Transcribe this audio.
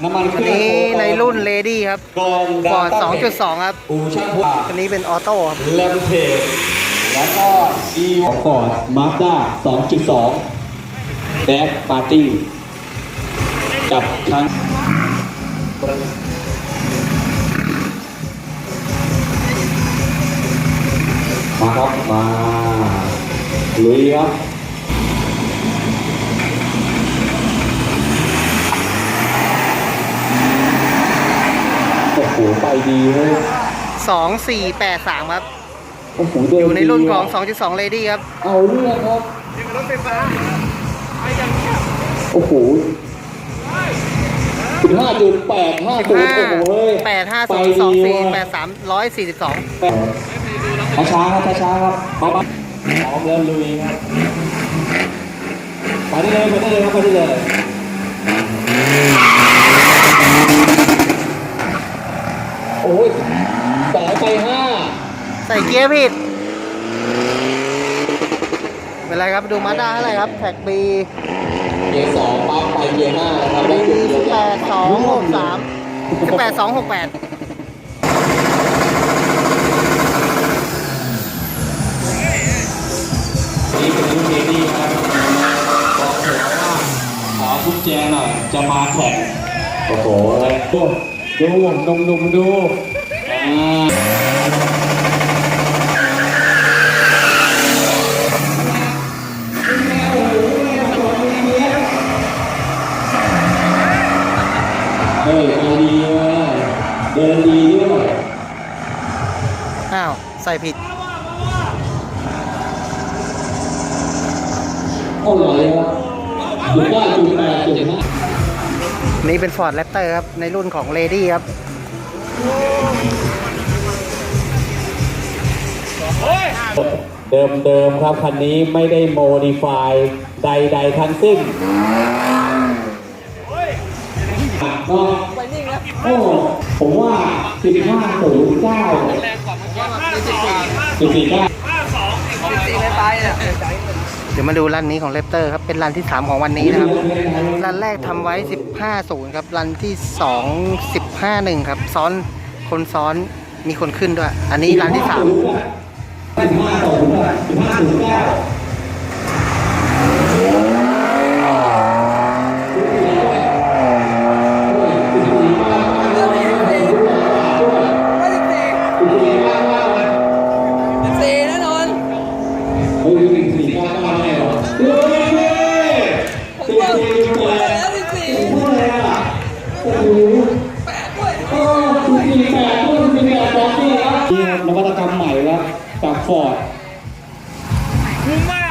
น้ำมันเคอันรื่องนี้ในรุ่นเลดี้ครับกรองฟอร์ด Data 2.2 ครับ อูช่างพวกอันนี้เป็นออโต้ครับแลมเพจแล้วก็อีของฟอร์ดมาสด้า2.2แบ็คปาร์ตี้กับทั้งมาครับ มาลุยครับ โอ้โหไปดีเลย2483ครับ โอ้โหเดิอยู่ในรุ่นของดีะ2.2เลดี้ครับ เอาเรื่องครับโอ้โหสิบห้าจุดแปดห้าศูนย์โอ้โหเฮ้ย8ไป5 2ดี2ว่ะ4 8 3 142ช้าๆครับช้าๆครับพร้อมพร้อมแล้วลุยครับไปได้เลยไปได้เลยครับไปได้เลยโอ้ยสายไปห้า ใส่เกียร์ผิด เป็นไรครับดูมาด้าเท่าไหร่ครับ แท็กบีเกียร์สองปั๊บไปเกียร์ห้าแล้วครับได้บีจุดเดียว18 2 6 3 18 2 6 8นี่เป็นรุ่นเดดี้ครับบอกเถอะว่าขอกุญแจหน่อย จะมาแข่งโอ้โหดูดูหนุ่มหนุ่มๆดูอ่า ดีเลยเดินดีด้วยอ้าว ใส่ผิด โอ้โหเลยครับจุดเก้าจุดแปดจุดห้านี่เป็น Ford Raptor ครับ ในรุ่นของ Lady ครับ เดิมเดิมๆครับคันนี้ไม่ได้โมดิฟายใด ๆ ทั้งสิ้น โอ้ผมว่า15บห้าศูนย์เก้าสิบสี่เก้าเดี๋ยวมาดูรันนี้ของเลปเตอร์ครับเป็นรันที่ 3 ของวันนี้นะครับรันแรกทำไว้ 15 0 ครับรันที่ 2 15 1 ครับ ซ้อนคนซ้อนมีคนขึ้นด้วย อันนี้รันที่3 15 0 15 0 9 โอ้โหแปดด้วยโอ้สี่แปดพูดสี่แปดสองสี่ครับนี่ครับนวัตกรรมใหม่แล้วจากฟอร์ด มุมมา